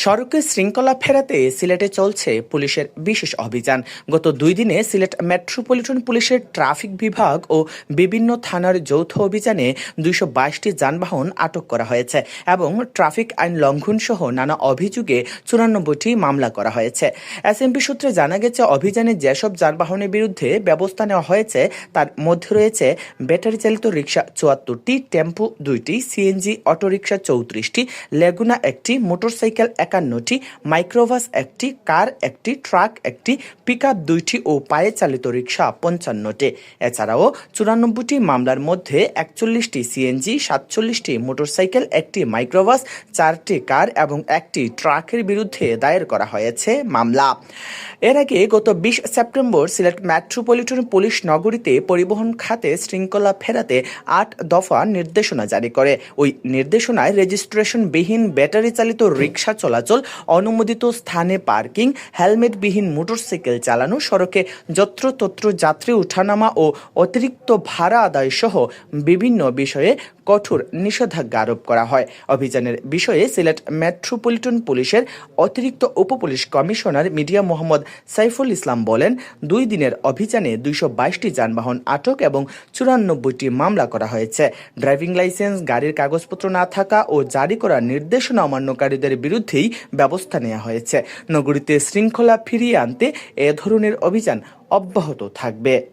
সড়কে শৃঙ্খলা ফেরাতে সিলেটে চলছে পুলিশের বিশেষ অভিযান। গত দুই দিনে সিলেট মেট্রোপলিটন পুলিশের ট্রাফিক বিভাগ ও বিভিন্ন থানার যৌথ অভিযানে দুইশো বাইশটি যানবাহন আটক করা হয়েছে এবং ট্রাফিক আইন লঙ্ঘন সহ নানা অভিযোগে চুরানব্বইটি মামলা করা হয়েছে। এসএমপি সূত্রে জানা গেছে, অভিযানে যেসব যানবাহনের বিরুদ্ধে ব্যবস্থা নেওয়া হয়েছে, তার মধ্যে রয়েছে ব্যাটারি চালিত রিক্সা চুয়াত্তরটি, টেম্পো দুইটি, সিএনজি অটোরিকশা চৌত্রিশটি, লেগুনা একটি, মোটরসাইকেল একান্নটি মাইক্রোবাস একটি, কার একটি, ট্রাক একটি, পিকআপ দুইটি ও পায়ে চালিত রিক্সা পঞ্চান্নটি এছাড়াও চুরানব্বইটি মামলার মধ্যে একচল্লিশটি সিএনজি সাতচল্লিশটি মোটরসাইকেল, একটি মাইক্রোবাস চারটি কার এবং একটি ট্রাকের বিরুদ্ধে দায়ের করা হয়েছে মামলা। এর আগে গত বিশ সেপ্টেম্বর সিলেট মেট্রোপলিটন পুলিশ নগরীতে পরিবহন খাতে শৃঙ্খলা ফেরাতে আট দফা নির্দেশনা জারি করে। ওই নির্দেশনায় রেজিস্ট্রেশনবিহীন ব্যাটারি চালিত রিক্সা চলাচল, অনুমোদিত স্থানে পার্কিং, হেলমেটবিহীন মোটরসাইকেল চালানো, সড়কে যত্রতত্র যাত্রী ওঠানামা ও অতিরিক্ত ভাড়া আদায় সহ বিভিন্ন বিষয়ে কঠোর নিষেধাজ্ঞা আরোপ করা হয়। অভিযানের বিষয়ে সিলেট মেট্রোপলিটন পুলিশের অতিরিক্ত উপপুলিশ কমিশনার মিডিয়া মোহাম্মদ সাইফুল ইসলাম বলেন, দুই দিনের অভিযানে দুইশো বাইশটি যানবাহন আটক এবং চুরানব্বইটি মামলা করা হয়েছে। ড্রাইভিং লাইসেন্স, গাড়ির কাগজপত্র না থাকা ও জারি করা নির্দেশনা অমান্যকারীদের বিরুদ্ধেই ব্যবস্থা নেওয়া হয়েছে। নগরীতে শৃঙ্খলা ফিরিয়ে আনতে এ ধরনের অভিযান অব্যাহত থাকবে।